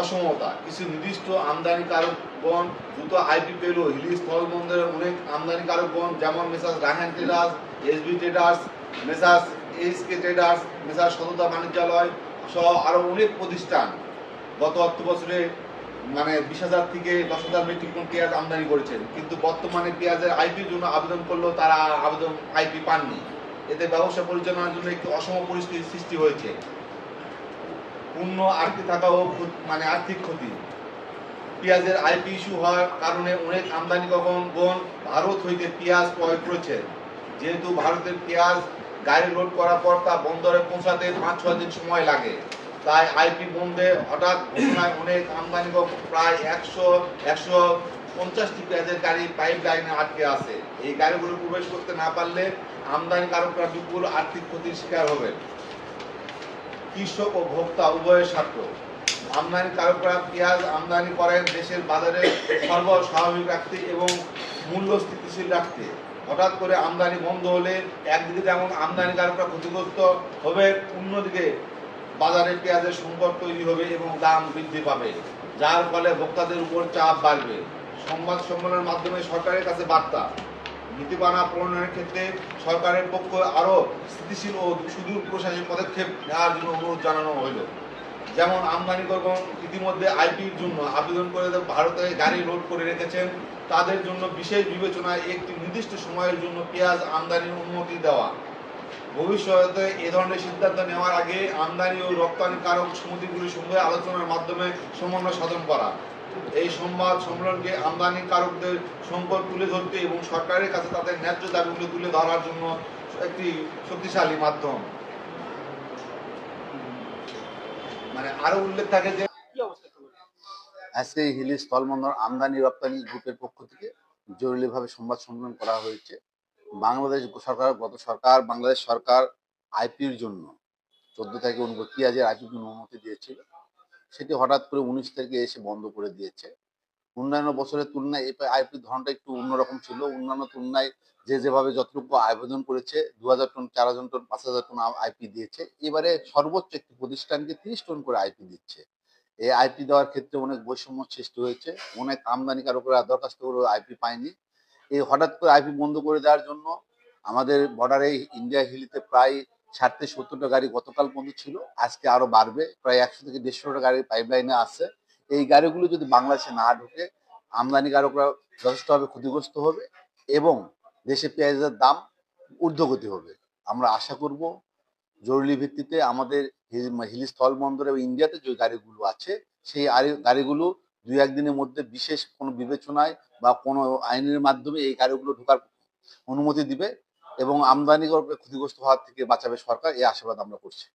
অসমতা, কিছু নির্দিষ্ট আমদানিকারকগণ দ্রুত আইপি পেল হিলি স্থলবন্দরের অনেক আমদানিকারকগণ যেমন messrs Rahan traders, SB traders, messrs HK traders, messrs Satata Banijyaloy সহ আরও অনেক প্রতিষ্ঠান গত অর্থ বছরে মানে বিশ হাজার থেকে দশ হাজার মেট্রিক টন পেঁয়াজ আমদানি করেছেন। কিন্তু বর্তমানে পেঁয়াজের আইপির জন্য আবেদন করলেও তারা আবেদন আইপি পাননি। এতে ব্যবসা পরিচালনার জন্য একটি অসম পরিস্থিতির সৃষ্টি হয়েছে। পূর্ণ আটকে থাকাও মানে আর্থিক ক্ষতি। পেঁয়াজের আইপি ইস্যু হওয়ার কারণে অনেক আমদানি গণ ভারত হইতে পেঁয়াজ ক্রয় করেছে। যেহেতু ভারতের পেঁয়াজ গাড়ি লোড করার পর তা বন্দরে পৌঁছাতে পাঁচ ছয় দিন সময় লাগে, তাই আইপি বন্ধে হঠাৎ ঘটনায় অনেক আমদানি প্রায় একশো একশো পঞ্চাশটি পেঁয়াজের গাড়ি পাইপ লাইনে আটকে আছে। এই গাড়িগুলো প্রবেশ করতে না পারলে আমদানিকারকরা বিপুল আর্থিক ক্ষতির শিকার হবে কৃষক ও ভোক্তা উভয়ের স্বার্থ। আমদানিকারকরা পেঁয়াজ আমদানি করেন দেশের বাজারে সর্ব স্বাভাবিক রাখতে এবং মূল্য স্থিতিশীল রাখতে। হঠাৎ করে আমদানি বন্ধ হলে একদিকে যেমন আমদানিকারকরা ক্ষতিগ্রস্ত হবে, অন্যদিকে বাজারে পেঁয়াজের সংকট তৈরি হবে এবং দাম বৃদ্ধি পাবে, যার ফলে ভোক্তাদের উপর চাপ বাড়বে। সংবাদ সম্মেলনের মাধ্যমে সরকারের কাছে বার্তা। নীতিমালা প্রণয়নের ক্ষেত্রে সরকারের পক্ষ আরও স্থিতিশীল ও সুদূর প্রশাসনিক পদক্ষেপ নেওয়ার জন্য অনুরোধ জানানো হইল। যেমন আমদানি আমদানিকরণ ইতিমধ্যে আইপির জন্য আবেদন করে ভারতে গাড়ি লোড করে রেখেছেন। তাদের জন্য বিশেষ বিবেচনায় একটি নির্দিষ্ট সময়ের জন্য পেঁয়াজ আমদানির অনুমতি দেওয়া। ভবিষ্যতে এ ধরনের সিদ্ধান্ত নেওয়ার আগে আমদানি ও রপ্তানিকারক সমিতিগুলির সঙ্গে আলোচনার মাধ্যমে সমন্বয় সাধন করা। এই সংবাদ সম্মেলনকে আমদানিকারকদের সংকট তুলে ধরতে এবং সরকারের কাছে তাদের ন্যায্য দাবিগুলো তুলে ধরার জন্য একটি শক্তিশালী মাধ্যম। মানে আরও উল্লেখ থাকে যে আজকে এই হিলি স্থলবন্দর আমদানি রপ্তানি গ্রুপের পক্ষ থেকে জরুরিভাবে সংবাদ সম্মেলন করা হয়েছে। বাংলাদেশ সরকার গত সরকার বাংলাদেশ সরকার আইপির জন্য চোদ্দ তারিখে অনুমতি পেঁয়াজের আইপির জন্য অনুমতি দিয়েছিল। সেটি হঠাৎ করে উনিশ তারিখে এসে বন্ধ করে দিয়েছে। অন্যান্য বছরের তুলনায় এই আইপির ধরনটা একটু অন্যরকম ছিল। অন্যান্য তুলনায় যে যেভাবে যতটুকু আবেদন করেছে দু হাজার টন, চার হাজার টন, পাঁচ হাজার টন আইপি দিয়েছে। এবারে সর্বোচ্চ একটি প্রতিষ্ঠানকে তিরিশ টন করে আইপি দিচ্ছে। এই আইপি দেওয়ার ক্ষেত্রে অনেক বৈষম্য সৃষ্টি হয়েছে। অনেক আমদানিকারকরা দরখাস্ত করে আইপি পায়নি। এই হঠাৎ করে আইপি বন্ধ করে দেওয়ার জন্য আমাদের বর্ডারে ইন্ডিয়া হিলিতে প্রায় ষাট থেকে সত্তরটা গাড়ি গতকাল পর্যন্ত ছিল, আজকে আরও বাড়বে, প্রায় একশো থেকে দেড়শোটা গাড়ি পাইপ লাইনে আছে। এই গাড়িগুলো যদি বাংলাদেশে না ঢুকে আমদানিকারকরা যথেষ্টভাবে ক্ষতিগ্রস্ত হবে এবং দেশে পেঁয়াজের দাম ঊর্ধ্বগতি হবে। আমরা আশা করব, জরুরি ভিত্তিতে আমাদের হিল- হিলি স্থল বন্দরে এবং ইন্ডিয়াতে যে গাড়িগুলো আছে, সেই গাড়িগুলো দুই একদিনের মধ্যে বিশেষ কোনো বিবেচনায় বা কোনো আইনের মাধ্যমে এই গাড়িগুলো ঢোকার অনুমতি দিবে। এবং আমদানি ক্ষতিগ্রস্ত হওয়ার থেকে বাঁচাবে সরকার এই আশীর্বাদ আমরা করছি।